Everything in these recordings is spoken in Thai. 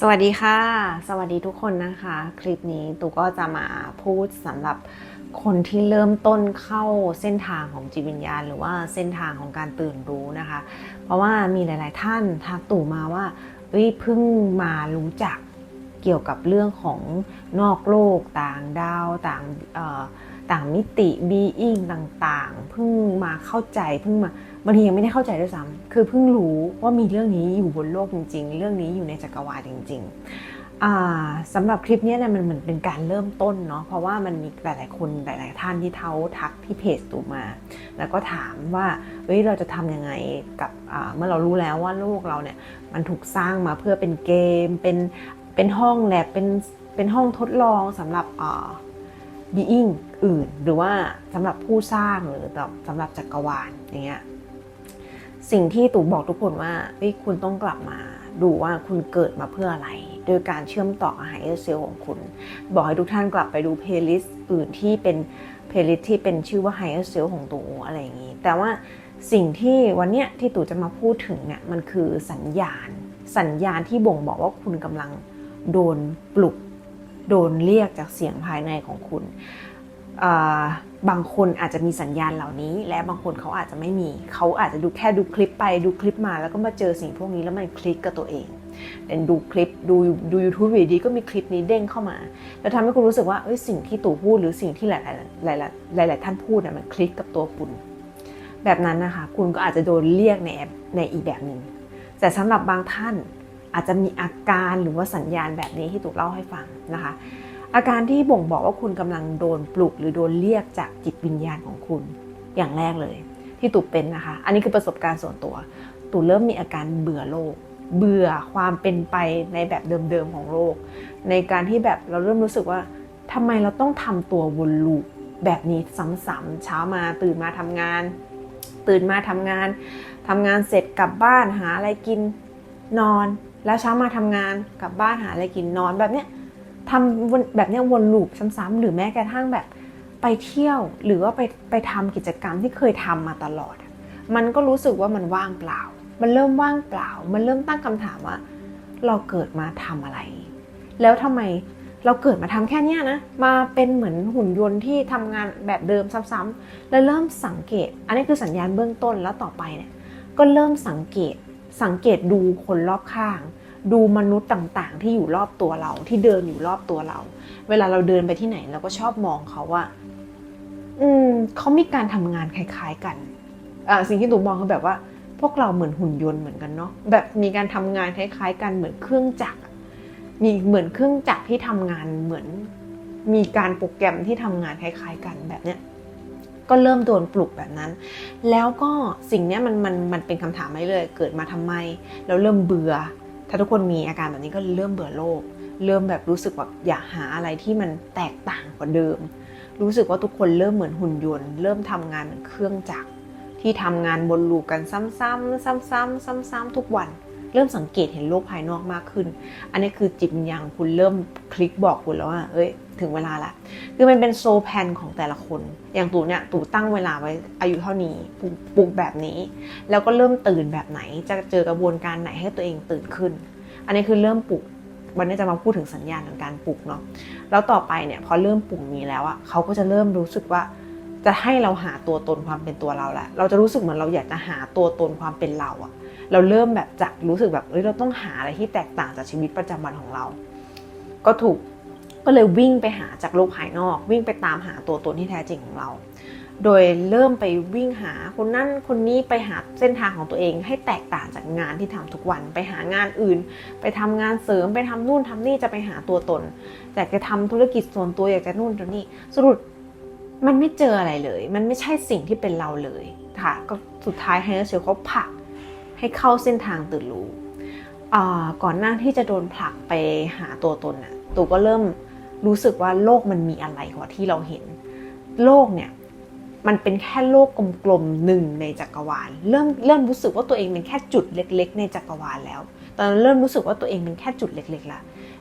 สวัสดีค่ะ สวัสดีทุกคนนะคะ คลิปนี้ตูก็จะมาพูดสำหรับคนที่เริ่มต้นเข้าเส้นทางของจิตวิญญาณ หรือว่าเส้นทางของการตื่นรู้นะคะ เพราะว่ามีหลาย ๆ ท่านทักตู่มาว่าเอ้ยเพิ่งมารู้จักเกี่ยวกับเรื่องของนอกโลกต่างดาวต่างต่างมิติบีอิงต่าง ๆ เพิ่งมาเข้าใจเพิ่งมา บางทียังไม่ได้เข้าใจด้วยซ้ำคือเพิ่งรู้ว่ามีเรื่องนี้อยู่บนโลกจริง ๆ เรื่องนี้อยู่ในจักรวาลจริงๆอ่าสำหรับคลิปนี้เนี่ยมันเหมือนเป็นการเริ่มต้นเนาะเพราะว่ามันมีหลายๆคนหลาย ๆ ท่านที่เขาทักที่เพจตูมา แล้วก็ถามว่าเฮ้ยเราจะทำยังไงกับเมื่อเรารู้แล้วว่าโลกเราเนี่ยมันถูกสร้างมาเพื่อเป็นเกม เป็นเป็นห้องแลบเป็นเป็นห้องทดลองสำหรับอ่า being อื่น หรือว่าสำหรับผู้สร้างหรือแบบสำหรับจักรวาลอย่างเงี้ย สิ่งที่ตู่บอกทุกคนว่าเฮ้ยคุณต้องกลับมาดูว่าคุณเกิดมาเพื่ออะไร โดยการเชื่อมต่อกับไฮเออร์เซลของคุณ บอกให้ทุกท่านกลับไปดูเพลย์ลิสต์อื่นที่เป็นเพลย์ลิสต์ที่เป็นชื่อว่าไฮเออร์เซลของตู่อะไรอย่างนี้ แต่ว่าสิ่งที่วันเนี้ยที่ตู่จะมาพูดถึงเนี่ยมันคือสัญญาณ สัญญาณที่บ่งบอกว่าคุณกำลังโดนปลุก โดนเรียกจากเสียงภายในของคุณอ่า บางคนอาจจะมีสัญญาณเหล่านี้ และบางคนเขาอาจจะไม่มี เขาอาจจะดูแค่ดูคลิปไปดูคลิปมาแล้วก็มาเจอสิ่งพวกนี้แล้วมันคลิกกับตัวเองแต่ดูคลิปดูดู YouTube อยู่ดีก็มีคลิปนี้เด้งเข้ามา แล้วทำให้คุณรู้สึกว่าเอ้ยสิ่งที่ตู่พูดหรือสิ่งที่หลายๆหลายๆหลาย ๆ ท่านพูดน่ะมันคลิกกับตัวคุณ แบบนั้นนะคะคุณก็อาจจะโดนเรียกในแอปในอีกแบบหนึ่งแต่สำหรับบางท่านอาจจะมีอาการหรือว่าสัญญาณแบบนี้ที่ตู่เล่าให้ฟังนะคะ อาการที่บ่งบอกว่าคุณกำลังโดนปลุกหรือโดนเรียกจากจิตวิญญาณของคุณอย่างแรกเลย ที่ตู่เป็นนะคะ อันนี้คือประสบการณ์ส่วนตัวตู่เริ่มมีอาการเบื่อโลก เบื่อความเป็นไปในแบบเดิมๆของโลก ในการที่แบบเราเริ่มรู้สึกว่าทำไมเราต้องทำตัววนลูปแบบนี้ซ้ำๆเช้ามาตื่นมาทำงาน ตื่นมาทำงานทำงานเสร็จกลับบ้านหาอะไรกินนอน แล้วเช้ามาทำงานกลับบ้านหาอะไรกินนอนแบบเนี้ย ทำแบบนี้วนลูปซ้ำๆหรือแม้กระทั่งแบบไปเที่ยวหรือว่าไปไปทำกิจกรรมที่เคยทำมาตลอด มันก็รู้สึกว่ามันว่างเปล่า มันเริ่มว่างเปล่า มันเริ่มตั้งคำถามว่า เราเกิดมาทำอะไร แล้วทำไมเราเกิดมาทำแค่เนี้ยนะ มาเป็นเหมือนหุ่นยนต์ที่ทำงานแบบเดิมซ้ำๆแล้วเริ่มสังเกต อันนี้คือสัญญาณเบื้องต้นแล้วต่อไปเนี่ยก็เริ่มสังเกตสังเกตดูคนรอบข้าง ดูมนุษย์ต่างๆ ที่อยู่รอบตัวเราที่เดินอยู่รอบตัวเรา เวลาเราเดินไปที่ไหนเราก็ชอบมองเขาว่า อืมเขามีการทำงานคล้าย ๆกันอ่าสิ่งที่ตูมองคือแบบว่า พวกเราเหมือนหุ่นยนต์เหมือนกันเนาะแบบมีการทำงานคล้าย ๆ กันเหมือนเครื่องจักรมีเหมือนเครื่องจักรที่ทำงานเหมือน มีการโปรแกรมที่ทำงานคล้ายๆ กันแบบเนี้ยก็เริ่มโดนปลุกแบบนั้น แล้วก็สิ่งนี้มันมันมันเป็นคำถามไม่เลย เกิดมาทำไมแล้วเริ่มเบื่อ ถ้าทุกคนมีอาการแบบนี้ก็เริ่มเบื่อโลก เริ่มแบบรู้สึกแบบอยากหาอะไรที่มันแตกต่างกว่าเดิม รู้สึกว่าทุกคนเริ่มเหมือนหุ่นยนต์ เริ่มทำงานเหมือนเครื่องจักรที่ทำงานบนลูกกันซ้ำๆซ้ำๆซ้ำๆทุกวัน เริ่มสังเกตเห็นโลกภายนอกมากขึ้น อันนี้คือจิตวิญญาณของคุณเริ่มคลิกบอกคุณแล้วว่าเอ้ยถึงเวลาละ คือมันเป็นโซแพนของแต่ละคน อย่างตู่เนี่ยตู่ตั้งเวลาไว้อายุเท่านี้ปลุกแบบนี้ แล้วก็เริ่มตื่นแบบไหน จะเจอกระบวนการไหนให้ตัวเองตื่นขึ้น อันนี้คือเริ่มปลุกวันนี้จะมาพูดถึงสัญญาณของการปลุกเนาะ แล้วต่อไปเนี่ยพอเริ่มปลุกนี้แล้วอะเขาก็จะเริ่มรู้สึกว่าจะให้เราหาตัวตนความเป็นตัวเราแหละ เราจะรู้สึกเหมือนเราอยากจะหาตัวตนความเป็นเราอะ เราเริ่มแบบจากรู้สึกแบบเอ้ยเราต้องหาอะไรที่แตกต่างจากชีวิตประจำวันของเรา ก็ถูกก็เลยวิ่งไปหาจากโลกภายนอก วิ่งไปตามหาตัวตนที่แท้จริงของเรา โดยเริ่มไปวิ่งหาคนนั่นคนนี้ไปหาเส้นทางของตัวเอง ให้แตกต่างจากงานที่ทำทุกวัน ไปหางานอื่น ไปทำงานเสริมไปทำนู่นทำนี่จะไปหาตัวตนอยากจะทำธุรกิจส่วนตัวอยากจะนู่นตัวนี้สรุปมันไม่เจออะไรเลย มันไม่ใช่สิ่งที่เป็นเราเลยค่ะก็สุดท้ายไฮเออร์เซลเขาผัก ให้เข้าเส้นทางตื่นรู้ก่อนหน้าที่จะโดนผลักไปหาตัวตนน่ะตูก็เริ่มรู้สึกว่าโลกมันมีอะไรกว่าที่เราเห็น โลกเนี่ยมันเป็นแค่โลกกลมๆหนึ่งในจักรวาล เริ่มเริ่มรู้สึกว่าตัวเองเป็นแค่จุดเล็ก ๆ ในจักรวาลแล้ว ตอนนั้นเริ่มรู้สึกว่าตัวเองเป็นแค่จุดเล็กๆละ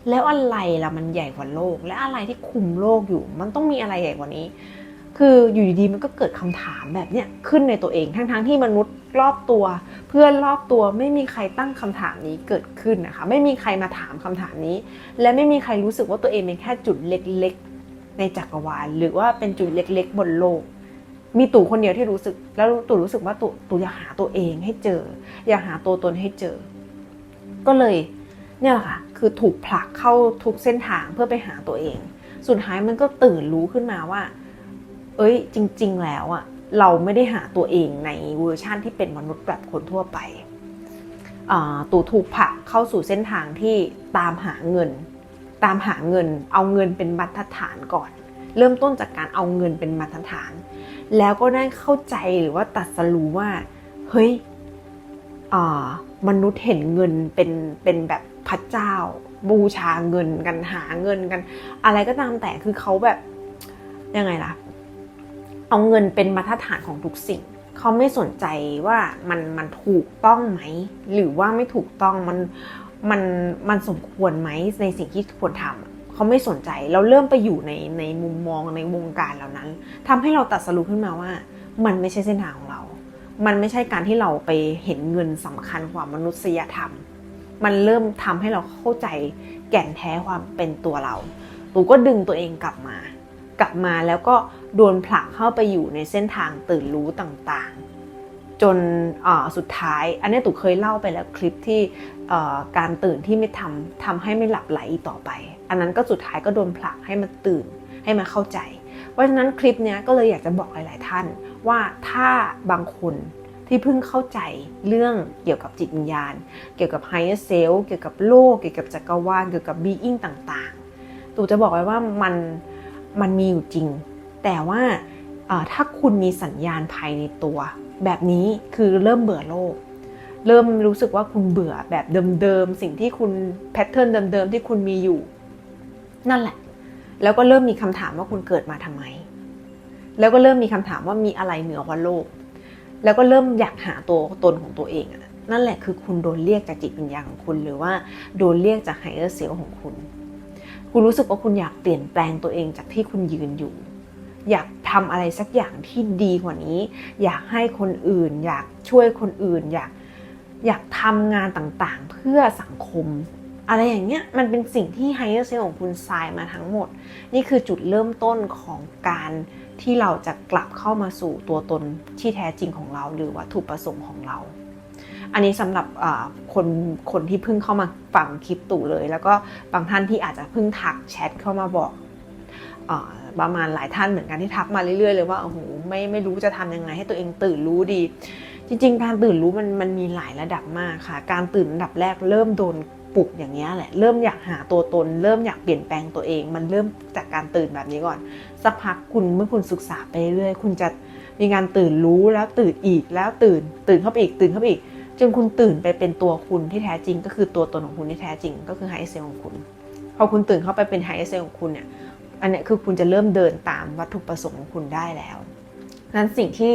แล้วอะไรล่ะมันใหญ่กว่าโลก และอะไรที่คุมโลกอยู่ มันต้องมีอะไรใหญ่กว่านี้ คืออยู่ดีๆมันก็เกิดคำถามแบบเนี้ยขึ้นในตัวเองทั้งๆที่มนุษย์รอบตัว เพื่อนรอบตัวไม่มีใครตั้งคำถามนี้เกิดขึ้นนะคะไม่มีใครมาถามคำถามนี้ และไม่มีใครรู้สึกว่าตัวเองเป็นแค่จุดเล็กๆ ในจักรวาล หรือว่าเป็นจุดเล็กๆ บนโลก มีตู่คนเดียวที่รู้สึก แล้วตู่รู้สึกว่าตู่ตู่อยากหาตัวเองให้เจอ อยากหาตัวตนให้เจอ ก็เลยเนี่ยแหละค่ะคือถูกผลักเข้าทุกเส้นทางเพื่อไปหาตัวเอง สุดท้ายมันก็ตื่นรู้ขึ้นมาว่า เอ้ย จริง ๆ แล้วอะเราไม่ได้หาตัวเองในเวอร์ชั่นที่เป็นมนุษย์แบบคนทั่วไปตู่ถูกผลักเข้าสู่เส้นทางที่ตามหาเงิน ตามหาเงิน เอาเงินเป็นมาตรฐานก่อน เริ่มต้นจากการเอาเงินเป็นมาตรฐาน แล้วก็ได้เข้าใจหรือว่าตัดสรู้ว่า เฮ้ยมนุษย์เห็นเงินเป็นเป็นแบบพระเจ้า บูชาเงินกันหาเงินกัน อะไรก็ตามแต่คือเขาแบบยังไงล่ะ เอาเงินเป็นมาตรฐานของทุกสิ่ง เขาไม่สนใจว่ามันมันถูกต้องไหม หรือว่าไม่ถูกต้องมันมันมันสมควรไหมในสิ่งที่ควรทำเขาไม่สนใจเราเริ่มไปอยู่ในในมุมมองในวงการเหล่านั้นทำให้เราตัดสรุปขึ้นมาว่า มันไม่ใช่เส้นทางของเรา มันไม่ใช่การที่เราไปเห็นเงินสำคัญกว่ามนุษยธรรม มันเริ่มทำให้เราเข้าใจแก่นแท้ความเป็นตัวเราตูก็ดึงตัวเองกลับมา กลับมาแล้วก็ โดนผลักเข้าไปอยู่ในเส้นทางตื่นรู้ต่างๆ จนสุดท้าย อันนี้ตูเคยเล่าไปแล้วคลิปที่การตื่นที่ไม่ทำทำให้ไม่หลับไหลอีกต่อไป อันนั้นก็สุดท้ายก็โดนผลักให้มันตื่นให้มันเข้าใจ เพราะฉะนั้นคลิปนี้ก็เลยอยากจะบอกหลาย ๆ ท่านว่าถ้าบางคนที่เพิ่งเข้าใจเรื่องเกี่ยวกับจิตวิญญาณ เกี่ยวกับ higher self เกี่ยวกับโลก เกี่ยวกับจักรวาล เกี่ยวกับ being ต่างๆ ตู่จะบอกไว้ว่ามันมันมีอยู่จริง แต่ว่าถ้าคุณมีสัญญาณภายในตัว แบบนี้คือเริ่มเบื่อโลก เริ่มรู้สึกว่าคุณเบื่อแบบเดิมๆ สิ่งที่คุณแพทเทิร์นเดิมๆ ที่คุณมีอยู่ นั่นแหละ แล้วก็เริ่มมีคำถามว่าคุณเกิดมาทำไม แล้วก็เริ่มมีคำถามว่ามีอะไรเหนือกว่าโลก แล้วก็เริ่มอยากหาตัวตนของตัวเองอะนั่นแหละคือคุณโดนเรียกจากจิตวิญญาณของคุณ หรือว่าโดนเรียกจากไฮเออร์เซลของคุณ คุณรู้สึกว่าคุณอยากเปลี่ยนแปลงตัวเองจากที่คุณยืนอยู่ อยากทำอะไรสักอย่างที่ดีกว่านี้ อยากให้คนอื่น อยากช่วยคนอื่น อยากอยากทำงานต่างๆ เพื่อสังคม อะไรอย่างเงี้ยมันเป็นสิ่งที่ไฮเออร์เซลของคุณทรายมาทั้งหมด นี่คือจุดเริ่มต้นของการที่เราจะกลับเข้ามาสู่ตัวตนที่แท้จริงของเรา หรือวัตถุประสงค์ของเรา อันนี้สำหรับคนคนที่เพิ่งเข้ามาฟังคลิปตู่เลย แล้วก็บางท่านที่อาจจะเพิ่งทักแชทเข้ามาบอก ประมาณหลายท่านเหมือนกันที่ทักมาเรื่อยๆเลยว่าโอ้โหไม่ไม่รู้จะทำยังไงให้ตัวเองตื่นรู้ดี จริง ๆ การตื่นรู้มันมันมีหลายระดับมากค่ะ การตื่นระดับแรกเริ่มโดนปลุกอย่างนี้ยแหละ เริ่มอยากหาตัวตน เริ่มอยากเปลี่ยนแปลงตัวเอง มันเริ่มจากการตื่นแบบนี้ก่อน สักพักคุณเมื่อคุณศึกษาไปเรื่อยคุณจะมีการตื่นรู้แล้วตื่นอีกแล้วตื่น ตื่นเข้าไปอีกตื่นเข้าไปอีกจนคุณตื่นไปเป็นตัวคุณที่แท้จริง ก็คือตัวตนของคุณที่แท้จริง ก็คือไฮเซลของคุณ พอคุณตื่นเข้าไปเป็นไฮเซลของคุณเนี่ย อันนี้คือคุณจะเริ่มเดินตามวัตถุประสงค์ของคุณได้แล้วนั้นสิ่งที่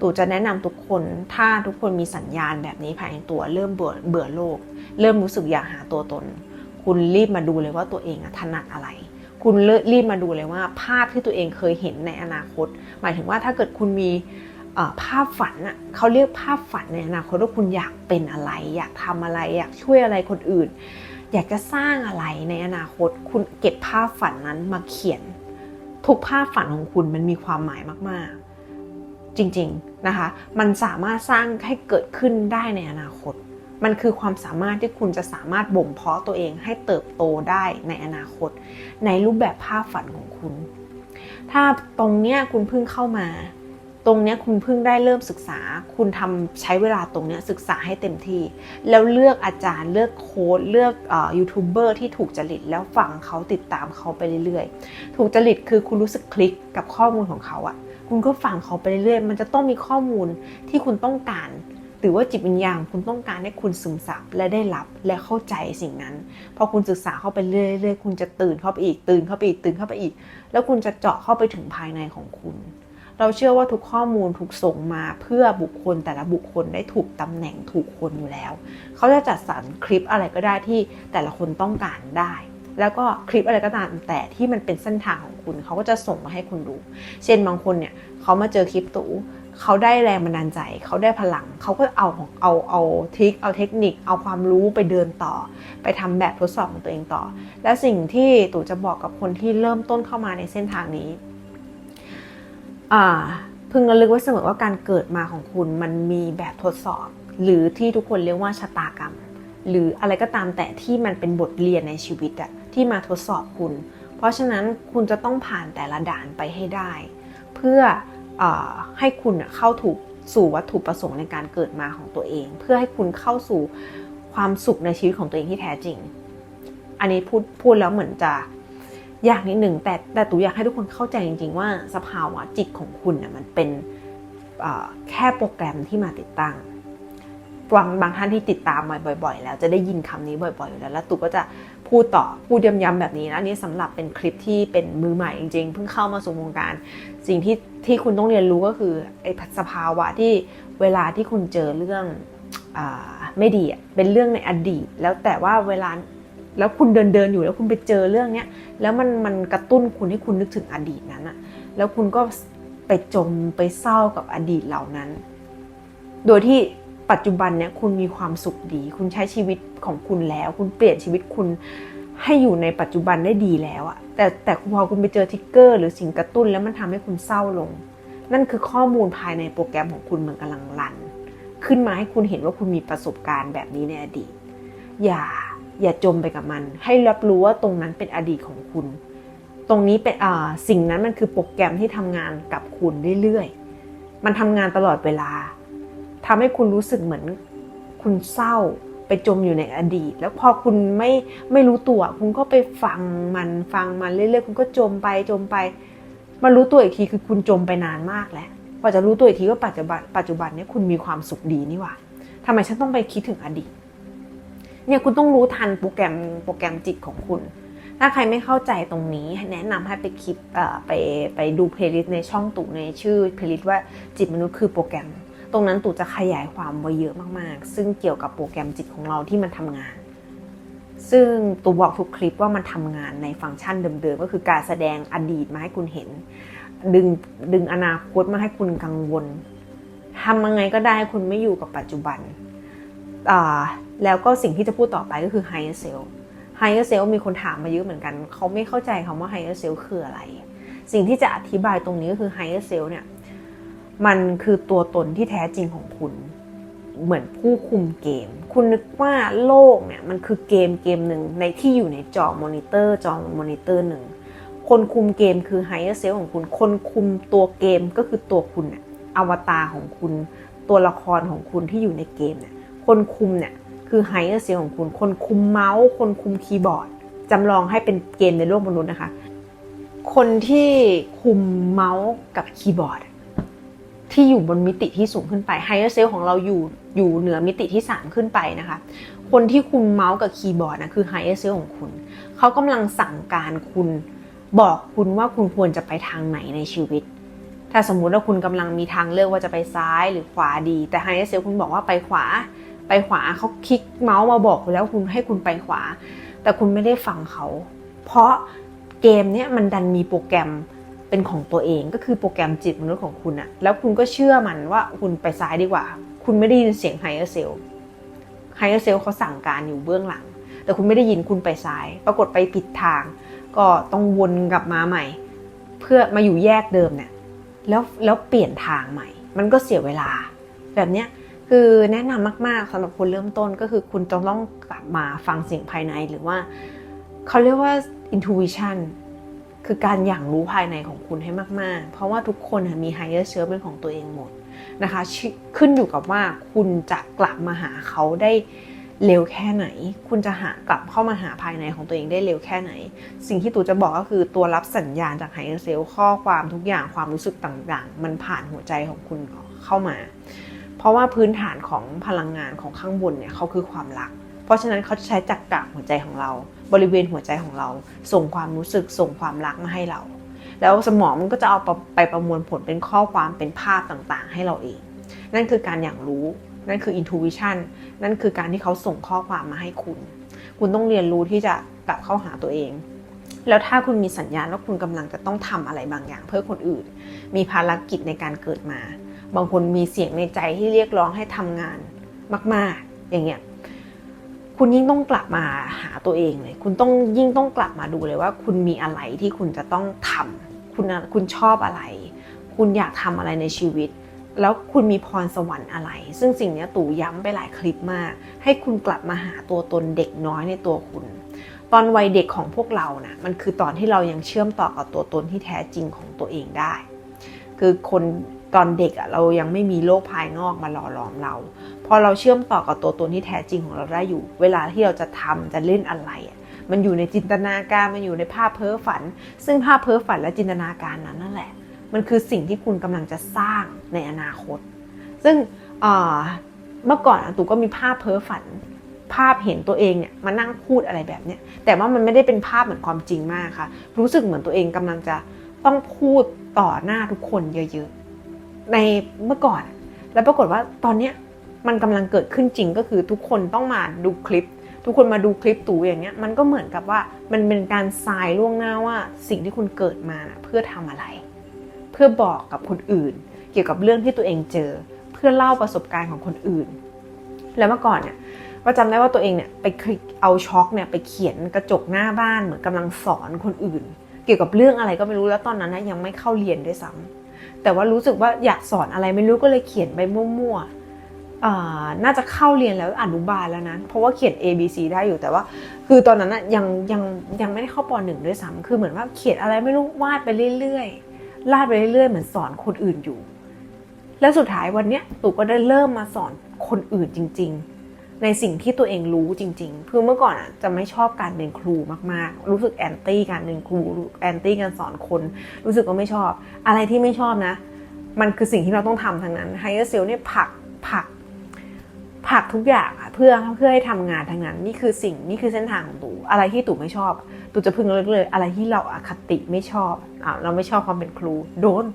ตู่จะแนะนำทุกคนถ้าทุกคนมีสัญญาณแบบนี้ภายในตัวเริ่มเบื่อเบื่อโลก เริ่มรู้สึกอยากหาตัวตน คุณรีบมาดูเลยว่าตัวเองถนัดอะไร คุณรีบมาดูเลยว่าภาพที่ตัวเองเคยเห็นในอนาคต หมายถึงว่าถ้าเกิดคุณมีภาพฝันอะเขาเรียกภาพฝันในอนาคตว่าคุณอยากเป็นอะไร อยากทำอะไร อยากช่วยอะไรคนอื่น อยากจะสร้างอะไรในอนาคต คุณเก็บภาพฝันนั้นมาเขียน ทุกภาพฝันของคุณมันมีความหมายมาก ๆ จริง ๆ นะคะ มันสามารถสร้างให้เกิดขึ้นได้ในอนาคต มันคือความสามารถที่คุณจะสามารถบ่มเพาะตัวเองให้เติบโตได้ในอนาคต ในรูปแบบภาพฝันของคุณ ถ้าตรงเนี้ยคุณเพิ่งเข้ามา ตรงนี้คุณเพิ่งได้เริ่มศึกษา คุณทำใช้เวลาตรงนี้ศึกษาให้เต็มที่ แล้วเลือกอาจารย์เลือกโค้ดเลือกยูทูบเบอร์ที่ถูกจริตแล้วฟังเขาติดตามเขาไปเรื่อยๆ ถูกจริตคือคุณรู้สึกคลิกกับข้อมูลของเขาอะคุณก็ฟังเขาไปเรื่อยๆ มันจะต้องมีข้อมูลที่คุณต้องการหรือว่าจิตวิญญาณคุณต้องการให้คุณซึมซับและได้รับและเข้าใจสิ่งนั้น พอคุณศึกษาเข้าไปเรื่อยๆ คุณจะตื่นเข้าไปอีกตื่นเข้าไปอีกตื่นเข้าไปอีก แล้วคุณจะเจาะเข้าไปถึงภายในของคุณ เราเชื่อว่าทุกข้อมูลถูกส่งมาเพื่อบุคคลแต่ละบุคคลได้ถูกตำแหน่งถูกคนอยู่แล้ว เขาจะจัดสรรคลิปอะไรก็ได้ที่แต่ละคนต้องการได้ แล้วก็คลิปอะไรก็ตามแต่ที่มันเป็นเส้นทางของคุณ เขาก็จะส่งมาให้คุณดู เช่นบางคนเนี่ยเขามาเจอคลิปตู่เขาได้แรงบันดาลใจ เขาได้พลัง เขาก็เอาของเอาเอาทริคเอาเทคนิค เอาความรู้ไปเดินต่อ ไปทำแบบทดสอบของตัวเองต่อ และสิ่งที่ตู่จะบอกกับคนที่เริ่มต้นเข้ามาในเส้นทางนี้ พึงระลึกไว้เสมอว่าการเกิดมาของคุณมันมีแบบทดสอบ หรือที่ทุกคนเรียกว่าชะตากรรม หรืออะไรก็ตามแต่ที่มันเป็นบทเรียนในชีวิตอะที่มาทดสอบคุณ เพราะฉะนั้นคุณจะต้องผ่านแต่ละด่านไปให้ได้ เพื่อออให้คุณเข้าถูกสู่วัตถุประสงค์ในการเกิดมาของตัวเอง เพื่อให้คุณเข้าสู่ความสุขในชีวิตของตัวเองที่แท้จริง อันนี้พูดพูดแล้วเหมือนจะ ยากนิดหนึ่งแต่แต่ตูอยากให้ทุกคนเข้าใจจริง ๆ ว่าสภาวะจิตของคุณน่ะมันเป็นแค่โปรแกรมที่มาติดตั้งบางบางท่านที่ติดตามมาบ่อย ๆ แล้วจะได้ยินคำนี้บ่อยๆอยู่แล้วแล้วตูก็จะพูดต่อพูดย้ำๆแบบนี้นะนนี้สำหรับเป็นคลิปที่เป็นมือใหม่จริง ๆ เพิ่งเข้ามาสู่วงการ สิ่งที่ที่คุณต้องเรียนรู้ก็คือไอ้สภาวะที่เวลาที่คุณเจอเรื่องอไม่ดีเป็นเรื่องในอดีต แล้วแต่ว่าเวลา แล้วคุณเดินเดินอยู่แล้วคุณไปเจอเรื่องเนี้ยแล้วมันมันกระตุ้นคุณให้คุณนึกถึงอดีตนั้นอะแล้วคุณก็ไปจมไปเศร้ากับอดีตเหล่านั้น โดยที่ปัจจุบันเนี่ยคุณมีความสุขดี คุณใช้ชีวิตของคุณแล้ว คุณเปลี่ยนชีวิตคุณให้อยู่ในปัจจุบันได้ดีแล้วอะแต่แต่พอคุณไปเจอทิกเกอร์ หรือสิ่งกระตุ้นแล้วมันทำให้คุณเศร้าลง นั่นคือข้อมูลภายในโปรแกรมของคุณมันกำลังรัน ขึ้นมาให้คุณเห็นว่าคุณมีประสบการณ์แบบนี้ในอดีต อย่า อย่าจมไปกับมัน ให้รับรู้ว่าตรงนั้นเป็นอดีตของคุณ ตรงนี้เป็นอ่าสิ่งนั้นมันคือโปรแกรมที่ทำงานกับคุณเรื่อยๆ มันทำงานตลอดเวลาทำให้คุณรู้สึกเหมือนคุณเศร้าไปจมอยู่ในอดีต แล้วพอคุณไม่ไม่รู้ตัว คุณก็ไปฟังมันฟังมันเรื่อยๆ คุณก็จมไปจมไป มารู้ตัวอีกทีคือคุณจมไปนานมากแล้วกว่าจะรู้ตัวอีกทีว่าปัจจุบันปัจจุบันนี้คุณมีความสุขดีนี่หว่าทำไมฉันต้องไปคิดถึงอดีต เนี่ยคุณต้องรู้ทันโปรแกรมโปรแกรมจิตของคุณ ถ้าใครไม่เข้าใจตรงนี้แนะนำให้ไปคลิปไปไปดูเพลย์ลิสต์ในช่องตู่ในชื่อเพลย์ลิสต์ว่าจิตมนุษย์คือโปรแกรม ตรงนั้นตู่จะขยายความไว้เยอะมากๆ ซึ่งเกี่ยวกับโปรแกรมจิตของเราที่มันทำงานซึ่งตู่บอกทุกคลิปว่ามันทำงานในฟังก์ชันเดิมๆ ก็คือการแสดงอดีตมาให้คุณเห็น ดึงดึงอนาคตมาให้คุณกังวลทำยังไงก็ได้ให้คุณไม่อยู่กับปัจจุบัน แล้วก็สิ่งที่จะพูดต่อไปก็คือ higher self higher self มีคนถามมาเยอะเหมือนกัน เขาไม่เข้าใจคำว่า higher self คืออะไร สิ่งที่จะอธิบายตรงนี้ก็คือ higher self เนี่ย มันคือตัวตนที่แท้จริงของคุณ เหมือนผู้คุมเกม คุณนึกว่าโลกเนี่ย มันคือเกมเกมหนึ่งในที่อยู่ในจอมอนิเตอร์ จอมอนิเตอร์หนึ่ง คนคุมเกมคือ higher self ของคุณ คนคุมตัวเกมก็คือตัวคุณเนี่ยอวตารของคุณ ตัวละครของคุณที่อยู่ในเกมเนี่ย คนคุมเนี่ยคือ higher self ของคุณ คนคุมเมาส์ คนคุมคีย์บอร์ดจำลองให้เป็นเกมในโลกมนุษย์นะคะ คนที่คุมเมาส์กับคีย์บอร์ด ที่อยู่บนมิติที่สูงขึ้นไป higher self ของเราอยู่อยู่เหนือมิติที่ 3 ขึ้นไปนะคะ คนที่คุมเมาส์กับคีย์บอร์ดนะคือ higher self ของคุณ เขากำลังสั่งการคุณบอกคุณว่าคุณควรจะไปทางไหนในชีวิต ถ้าสมมุติว่าคุณกำลังมีทางเลือกว่าจะไปซ้ายหรือขวาดี แต่ higher self คุณบอกว่าไปขวา ไปขวาเขาคลิกเมาส์มาบอกแล้วคุณให้คุณไปขวา แต่คุณไม่ได้ฟังเขา เพราะเกมเนี้ยมันดันมีโปรแกรมเป็นของตัวเองก็คือโปรแกรมจิตมนุษย์ของคุณอะแล้วคุณก็เชื่อมันว่าคุณไปซ้ายดีกว่า คุณไม่ได้ยินเสียงไฮเออร์เซลไฮเออร์เซลเขาสั่งการอยู่เบื้องหลัง แต่คุณไม่ได้ยินคุณไปซ้าย ปรากฏไปผิดทาง ก็ต้องวนกลับมาใหม่ เพื่อมาอยู่แยกเดิมเนี่ยแล้วแล้วเปลี่ยนทางใหม่ มันก็เสียเวลา แบบเนี้ย คือแนะนำมากๆสำหรับคนเริ่มต้นก็คือคุณจะต้องกลับมาฟังเสียงภายในหรือว่าเขาเรียกว่า intuition คือการอย่างรู้ภายในของคุณให้มาก ๆ เพราะว่าทุกคนมี higher self เป็นของตัวเองหมดนะคะ ขึ้นอยู่กับว่าคุณจะกลับมาหาเขาได้เร็วแค่ไหน คุณจะหากลับเข้ามาหาภายในของตัวเองได้เร็วแค่ไหน สิ่งที่ตูจะบอกก็คือตัวรับสัญญาณจาก higher self ข้อความทุกอย่างความรู้สึกต่างๆ มันผ่านหัวใจของคุณเข้ามา เพราะว่าพื้นฐานของพลังงานของข้างบนเนี่ยเขาคือความรัก เพราะฉะนั้นเขาจะใช้จักรกะหัวใจของเรา บริเวณหัวใจของเรา ส่งความรู้สึกส่งความรักมาให้เรา แล้วสมองมันก็จะเอาไปประมวลผลเป็นข้อความเป็นภาพต่างๆ ให้เราเอง นั่นคือการอย่างรู้ นั่นคือ intuition นั่นคือการที่เขาส่งข้อความมาให้คุณ คุณต้องเรียนรู้ที่จะกลับเข้าหาตัวเองแล้วถ้าคุณมีสัญญาณว่าคุณกำลังจะต้องทำอะไรบางอย่างเพื่อคนอื่น มีภารกิจในการเกิดมา บางคนมีเสียงในใจที่เรียกร้องให้ทำงานมาก ๆ อย่างเงี้ยคุณยิ่งต้องกลับมาหาตัวเองเลย คุณต้องยิ่งต้องกลับมาดูเลยว่า คุณมีอะไรที่คุณจะต้องทำคุณคุณชอบอะไร คุณอยากทำอะไรในชีวิต แล้วคุณมีพรสวรรค์อะไร ซึ่งสิ่งนี้ตู่ย้ำไปหลายคลิปมาก ให้คุณกลับมาหาตัวตนเด็กน้อยในตัวคุณ ตอนวัยเด็กของพวกเรานะ่ะมันคือตอนที่เรายังเชื่อมต่อกับตัวตนที่แท้จริงของตัวเองได้ คือคน ตอนเด็กอะเรายังไม่มีโลกภายนอกมาหล่อหลอมเรา พอเราเชื่อมต่อกับตัวตนที่แท้จริงของเราได้อยู่ เวลาที่เราจะทำจะเล่นอะไรมันอยู่ในจินตนาการมันอยู่ในภาพเพ้อฝัน ซึ่งภาพเพ้อฝันและจินตนาการนั้นนั่นแหละ มันคือสิ่งที่คุณกำลังจะสร้างในอนาคต ซึ่งเมื่อก่อนอตู่ก็มีภาพเพ้อฝัน ภาพเห็นตัวเองเนี่ยมานั่งพูดอะไรแบบเนี้ยแต่ว่ามันไม่ได้เป็นภาพเหมือนความจริงมากค่ะ รู้สึกเหมือนตัวเองกำลังจะต้องพูดต่อหน้าทุกคนเยอะๆ ในเมื่อก่อน แล้วปรากฏว่าตอนเนี้ยมันกำลังเกิดขึ้นจริงก็คือทุกคนต้องมาดูคลิป ทุกคนมาดูคลิปตู่อย่างเงี้ยมันก็เหมือนกับว่ามันเป็นการทรายล่วงหน้าว่าสิ่งที่คุณเกิดมานะเพื่อทำอะไร เพื่อบอกกับคนอื่น เกี่ยวกับเรื่องที่ตัวเองเจอ เพื่อเล่าประสบการณ์ของคนอื่น แล้วเมื่อก่อนเนี่ยก็จำได้ว่าตัวเองเนี่ยไปคลิกเอาช็อกเนี่ยไปเขียนกระจกหน้าบ้านเหมือนกำลังสอนคนอื่น เกี่ยวกับเรื่องอะไรก็ไม่รู้แล้วตอนนั้นนะยังไม่เข้าเรียนด้วยซ้ำ แต่ว่ารู้สึกว่าอยากสอนอะไรไม่รู้ก็เลยเขียนไปมั่วๆน่าจะเข้าเรียนแล้วอนุบาลแล้วนะ เพราะว่าเขียน A B C ได้อยู่แต่ว่า คือตอนนั้นนะยังยังยังไม่ได้เข้าปหนึ่งด้วยซ้ำคือเหมือนว่าเขียนอะไรไม่รู้วาดไปเรื่อยๆลาดไปเรื่อยๆ เหมือนสอนคนอื่นอยู่ แล้วสุดท้ายวันเนี้ยตู่ก็ได้เริ่มมาสอนคนอื่นจริง ๆ ในสิ่งที่ตัวเองรู้จริงๆคือเมื่อก่อนอะจะไม่ชอบการเป็นครูมากๆ รู้สึกแอนตี้การเป็นครูแอนตี้การสอนคน รู้สึกว่าไม่ชอบ อะไรที่ไม่ชอบนะ มันคือสิ่งที่เราต้องทำทั้งนั้นไฮเออร์เซลเนี่ยผลักผลักผลักทุกอย่างเพื่อเพื่อให้ทำงานทั้งนั้น นี่คือสิ่งนี่คือเส้นทางของตู่อะไรที่ตู่ไม่ชอบตู่จะพึงเลิกเลย อะไรที่เราอคติไม่ชอบอะเราไม่ชอบความเป็นครู โดน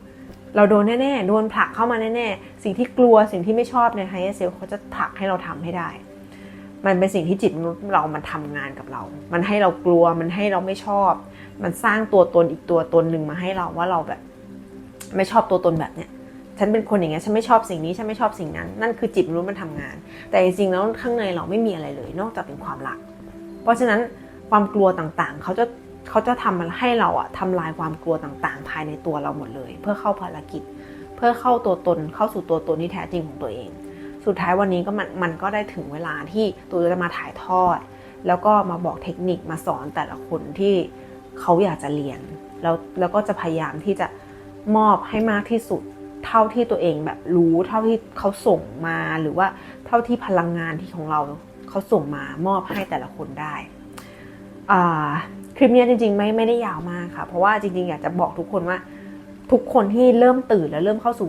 เราโดนแน่ๆโดนผลักเข้ามาแน่ๆสิ่งที่กลัวสิ่งที่ไม่ชอบในไฮเออร์เซลเขาจะผลักให้เราทำให้ได้ มันเป็นสิ่งที่จิตมนุษย์เรามันทำงานกับเรา มันให้เรากลัว มันให้เราไม่ชอบ มันสร้างตัวตนอีกตัวตนหนึ่งมาให้เราว่าเราแบบ ไม่ชอบตัวตนแบบเนี้ย ฉันเป็นคนอย่างเงี้ย ฉันไม่ชอบสิ่งนี้ ฉันไม่ชอบสิ่งนั้น นั่นคือจิตมนุษย์มันทำงาน แต่จริงๆแล้วข้างในเราไม่มีอะไรเลย นอกจากเป็นความรัก เพราะฉะนั้นความกลัวต่างๆ เขาจะเขาจะทำให้เราอะทำลายความกลัวต่างๆ ภายในตัวเราหมดเลย เพื่อเข้าภารกิจ เพื่อเข้าตัวตน เข้าสู่ตัวตนที่แท้จริงของตัวเอง สุดท้ายวันนี้ก็มันมันก็ได้ถึงเวลาที่ตัวจะมาถ่ายทอด แล้วก็มาบอกเทคนิคมาสอนแต่ละคนที่เขาอยากจะเรียน แล้วแล้วก็จะพยายามที่จะมอบให้มากที่สุดเท่าที่ตัวเองแบบรู้เท่าที่เขาส่งมาหรือว่าเท่าที่พลังงานที่ของเราเขาส่งมามอบให้แต่ละคนได้คลิปนี้จริงๆไม่ไม่ได้ยาวมากค่ะ เพราะว่าจริงๆ อยากจะบอกทุกคนว่า ทุกคนที่เริ่มตื่นและเริ่มเข้าสู่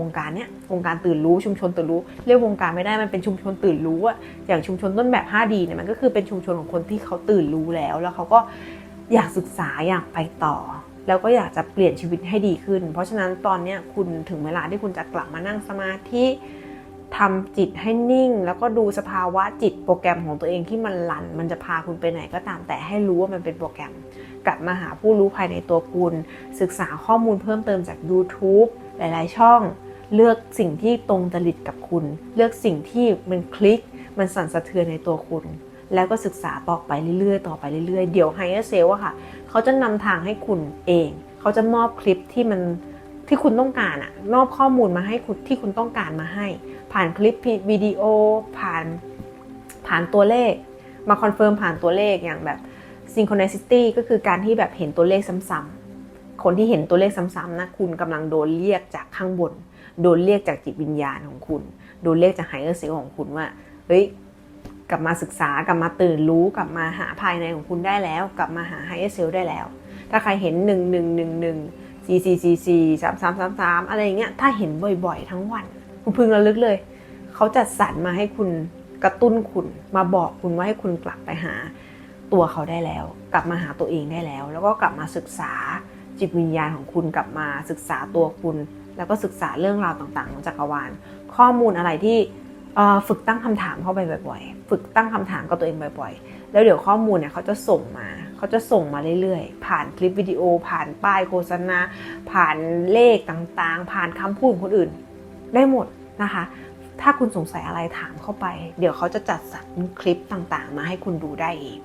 วงการเนี้ยวงการตื่นรู้ชุมชนตื่นรู้เรียกวงการไม่ได้มันเป็นชุมชนตื่นรู้อะอย่างชุมชนต้นแบบ 5D เนี่ยมันก็คือเป็นชุมชนของคนที่เขาตื่นรู้แล้ว แล้วเขาก็อยากศึกษาอยากไปต่อ แล้วก็อยากจะเปลี่ยนชีวิตให้ดีขึ้น เพราะฉะนั้นตอนเนี้ยคุณถึงเวลาที่คุณจะกลับมานั่งสมาธิ ทำจิตให้นิ่ง แล้วก็ดูสภาวะจิตโปรแกรมของตัวเองที่มันลัน มันจะพาคุณไปไหนก็ตามแต่ให้รู้ว่ามันเป็นโปรแกรม กลับมาหาผู้รู้ภายในตัวคุณ ศึกษาข้อมูลเพิ่มเติมจาก YouTube หลาย ๆ ช่อง เลือกสิ่งที่ตรงจริตกับคุณ เลือกสิ่งที่มันคลิก มันสั่นสะเทือนในตัวคุณ แล้วก็ศึกษาต่อไปเรื่อย ๆ ต่อไปเรื่อย ๆ เดี๋ยวไฮเออร์เซลอะค่ะ เขาจะนำทางให้คุณเอง เขาจะมอบคลิปที่มัน ที่คุณต้องการอะมอบข้อมูลมาให้คุณที่คุณต้องการมาให้ ผ่านคลิปวิดีโอผ่านผ่านตัวเลข มาคอนเฟิร์มผ่านตัวเลขอย่างแบบ synchronicity ก็คือการที่แบบเห็นตัวเลขซ้ำๆคนที่เห็นตัวเลขซ้ำๆนะคุณกำลังโดนเรียกจากข้างบน โดนเรียกจากจิตวิญญาณของคุณ โดนเรียกจากไฮเออร์เซลของคุณว่าเฮ้ยกลับมาศึกษากลับมาตื่นรู้กลับมาหาภายในของคุณได้แล้ว กลับมาหาไฮเออร์เซลได้แล้ว ถ้าใครเห็นหนึ่งหนึ่งหนึ่งหนึ่ง 1 1 1 1 4 4 4 4 3 3 3 3อะไรอย่างเงี้ยถ้าเห็นบ่อยๆ ทั้งวัน คุณพึงระลึกเลย เขาจัดสรรมาให้คุณกระตุ้นคุณมาบอกคุณว่าให้คุณกลับไปหาตัวเขาได้แล้ว กลับมาหาตัวเองได้แล้ว แล้วก็กลับมาศึกษาจิตวิญญาณของคุณกลับมาศึกษาตัวคุณ แล้วก็ศึกษาเรื่องราวต่างๆ ของจักรวาล ข้อมูลอะไรที่ฝึกตั้งคำถามเข้าไปบ่อยๆ ฝึกตั้งคำถามกับตัวเองบ่อยๆ แล้วเดี๋ยวข้อมูลเนี่ยเขาจะส่งมา เขาจะส่งมาเรื่อยๆ ผ่านคลิปวิดีโอ ผ่านป้ายโฆษณา ผ่านเลขต่างๆ ผ่านคำพูดของคนอื่น ได้หมดนะคะ ถ้าคุณสงสัยอะไรถามเข้าไป เดี๋ยวเขาจะจัดสรรคลิปต่างๆ มาให้คุณดูได้เอง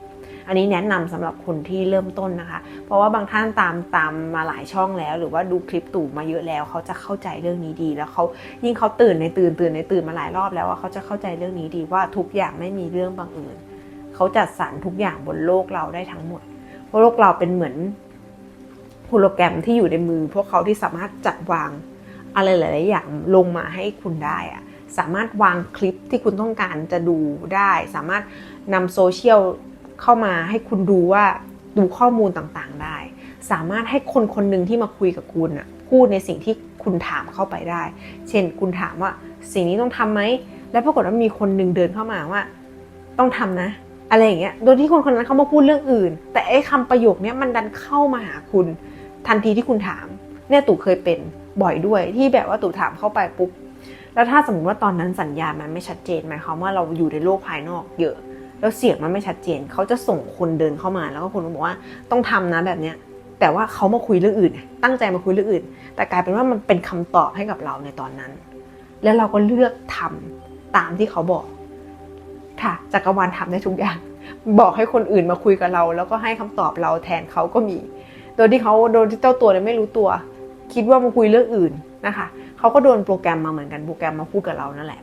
อันนี้แนะนำสำหรับคนที่เริ่มต้นนะคะ เพราะว่าบางท่านตามตามมาหลายช่องแล้ว หรือว่าดูคลิปตู่มาเยอะแล้ว เขาจะเข้าใจเรื่องนี้ดี แล้วเขายิ่งเขาตื่นในตื่นตื่นในตื่นมาหลายรอบแล้วว่าเขาจะเข้าใจเรื่องนี้ดีว่าทุกอย่างไม่มีเรื่องบังเอิญ เขาจัดสรรทุกอย่างบนโลกเราได้ทั้งหมดเพราะโลกเราเป็นเหมือนโฮโลแกรมที่อยู่ในมือ พวกเขาที่สามารถจัดวางอะไรหลาย ๆ อย่างลงมาให้คุณได้อะสามารถวางคลิปที่คุณต้องการจะดูได้ สามารถนำโซเชียลเข้ามาให้คุณดูว่าดูข้อมูลต่าง ๆ ได้ สามารถให้คนคนหนึ่งที่มาคุยกับคุณอะพูดในสิ่งที่คุณถามเข้าไปได้ เช่น คุณถามว่าสิ่งนี้ต้องทำไหม แล้วปรากฏว่ามีคนหนึ่งเดินเข้ามาว่า ต้องทำนะ อะไรอย่างเงี้ย โดยที่คนคนนั้นเขามาพูดเรื่องอื่น แต่ไอ้คำประโยคเนี้ยมันดันเข้ามาหาคุณทันทีที่คุณถาม เนี่ยตู่เคยเป็นบ่อยด้วยที่แบบว่าตู่ถามเข้าไปปุ๊บ แล้วถ้าสมมติว่าตอนนั้นสัญญาณมันไม่ชัดเจนหมายความว่าเราอยู่ในโลกภายนอกเยอะ แล้วเสียงมันไม่ชัดเจน เขาจะส่งคนเดินเข้ามา แล้วก็คนบอกว่าต้องทำนะแบบเนี้ย แต่ว่าเขามาคุยเรื่องอื่น ตั้งใจมาคุยเรื่องอื่น แต่กลายเป็นว่ามันเป็นคำตอบให้กับเราในตอนนั้น แล้วเราก็เลือกทำตามที่เขาบอก ค่ะจักรวาลทำได้ทุกอย่าง บอกให้คนอื่นมาคุยกับเรา แล้วก็ให้คำตอบเราแทนเขาก็มี โดยที่เขาโดยที่เจ้าตัวเนี่ยไม่รู้ตัว คิดว่ามาคุยเรื่องอื่นนะคะเขาก็โดนโปรแกรมมาเหมือนกันโปรแกรมมาพูดกับเรานั่นแหละ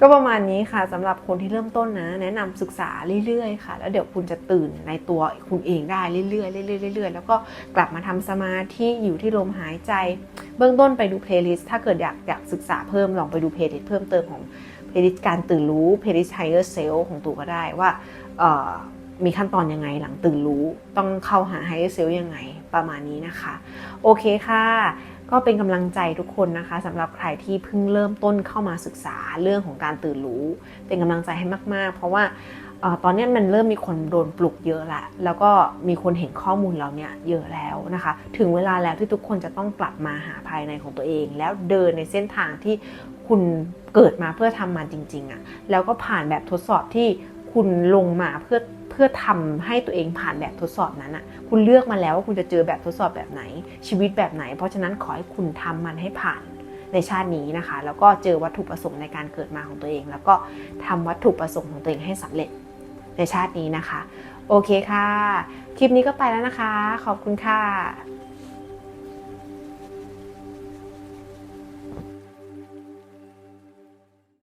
ก็ประมาณนี้ค่ะสำหรับคนที่เริ่มต้นนะ แนะนำศึกษาเรื่อยๆค่ะ แล้วเดี๋ยวคุณจะตื่นในตัวคุณเองได้เรื่อยๆเรื่อยๆเรื่อยๆแล้วก็กลับมาทำสมาธิอยู่ที่ลมหายใจ เบื้องต้นไปดูเพลย์ลิสต์ถ้าเกิดอยากอยากศึกษาเพิ่มลองไปดูเพลย์ลิสต์เพิ่มเติมของ เพลิสการตื่นรู้เพลิสต์ higher self ของตัวก็ได้ว่ามีขั้นตอนยังไงหลังตื่นรู้ต้องเข้าหา higher self ยังไงประมาณนี้นะคะ โอเคค่ะ ก็เป็นกำลังใจทุกคนนะคะสำหรับใครที่เพิ่งเริ่มต้นเข้ามาศึกษาเรื่องของการตื่นรู้ เป็นกำลังใจให้มาก ๆ เพราะว่าอตอนนี้มันเริ่มมีคนโดนปลุกเยอะละ แล้วก็มีคนเห็นข้อมูลเราเนี่ยเยอะแล้วนะคะ ถึงเวลาแล้วที่ทุกคนจะต้องกลับมาหาภายในของตัวเอง แล้วเดินในเส้นทางที่คุณ เกิดมาเพื่อทำมันจริง ๆอะ่ะแล้วก็ผ่านแบบทดสอบที่คุณลงมาเพื่อเพื่อทำให้ตัวเองผ่านแบบทดสอบนั้นอะ่ะ คุณเลือกมาแล้วว่าคุณจะเจอแบบทดสอบแบบไหน ชีวิตแบบไหน เพราะฉะนั้นขอให้คุณทำมันให้ผ่านในชาตินี้นะคะ แล้วก็เจอวัตถุประสงค์ในการเกิดมาของตัวเอง แล้วก็ทำวัตถุประสงค์ของตัวเองให้สำเร็จในชาตินี้นะคะ โอเคค่ะ คลิปนี้ก็ไปแล้วนะคะ ขอบคุณค่ะ